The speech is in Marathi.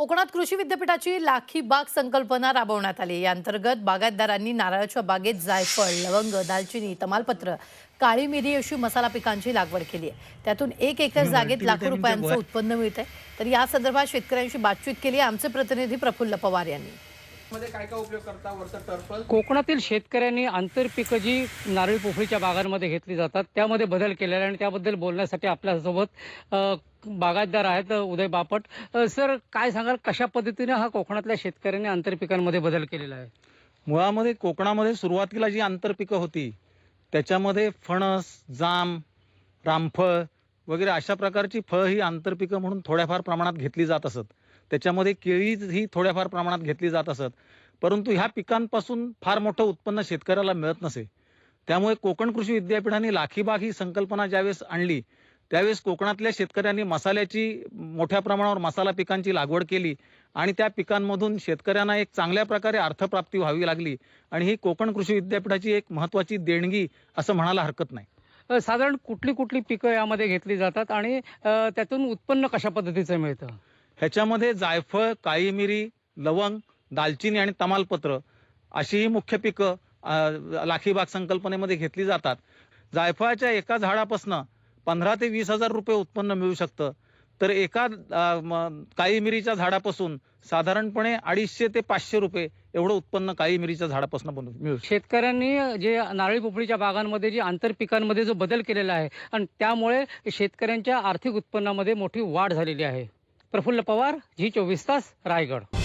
कोकणात कृषी विद्यापीठाची लाखी बाग संकल्पना राबवण्यात आली. या अंतर्गत बागायतदारांनी नारळाच्या बागेत जायफळ लवंग दालचिनी तमालपत्र काळी मिरी अशी मसाला पिकांची लागवड केली आहे. त्यातून एक एकर जागेत लाखो रुपयांचं उत्पन्न मिळतंय. तर या संदर्भात शेतकऱ्यांशी बातचीत केली आहे आमचे प्रतिनिधी प्रफुल्ल पवार यांनी. मध्ये काय काय उपयोग करता वरचं टर्पल कोकणातील शेतकऱ्यांनी आंतरपिकं जी नारळी पोफळीच्या बागांमध्ये घेतली जातात त्यामध्ये बदल केलेला आहे आणि त्याबद्दल बोलण्यासाठी आपल्यासोबत बागायतदार आहेत उदय बापट. सर काय सांगाल कशा पद्धतीने हा कोकणातल्या शेतकऱ्यांनी आंतरपिकांमध्ये बदल केलेला आहे? मुळामध्ये कोकणामध्ये सुरुवातीला जी आंतरपिकं होती त्याच्यामध्ये फणस जाम रामफळ वगैरे अशा प्रकारची फळं ही आंतरपिकं म्हणून थोड्याफार प्रमाणात घेतली जात असत. त्याच्यामध्ये केळी ही थोड्याफार प्रमाणात घेतली जात असत. परंतु ह्या पिकांपासून फार मोठं उत्पन्न शेतकऱ्याला मिळत नसे. त्यामुळे कोकण कृषी विद्यापीठाने लाखीबाग ही संकल्पना ज्यावेळेस आणली त्यावेळेस कोकणातल्या शेतकऱ्यांनी मसाल्याची मोठ्या प्रमाणावर मसाला पिकांची लागवड केली आणि त्या पिकांमधून शेतकऱ्यांना एक चांगल्या प्रकारे अर्थप्राप्ती व्हावी लागली आणि ही कोकण कृषी विद्यापीठाची एक महत्वाची देणगी असं म्हणायला हरकत नाही. साधारण कुठली कुठली पिकं यामध्ये घेतली जातात आणि त्यातून उत्पन्न कशा पद्धतीचं मिळतं? ह्याच्यामध्ये जायफळ काळी मिरी लवंग दालचिनी आणि तमालपत्र अशी ही मुख्य पिकं लाखीबाग संकल्पनेमध्ये घेतली जातात. जायफळाच्या एका झाडापासनं पंधरा ते वीस हजार रुपये उत्पन्न मिळू शकतं. तर एका काळी मिरीच्या झाडापासून साधारणपणे अडीचशे ते पाचशे रुपये एवढं उत्पन्न काळी मिरीच्या झाडापासून बनवून मिळू शेतकऱ्यांनी जे नारळी पोपळीच्या बागांमध्ये जे आंतरपिकांमध्ये जो बदल केलेला आहे आणि त्यामुळे शेतकऱ्यांच्या आर्थिक उत्पन्नामध्ये मोठी वाढ झालेली आहे. प्रफुल्ल पवार झी चोवीस तास रायगड.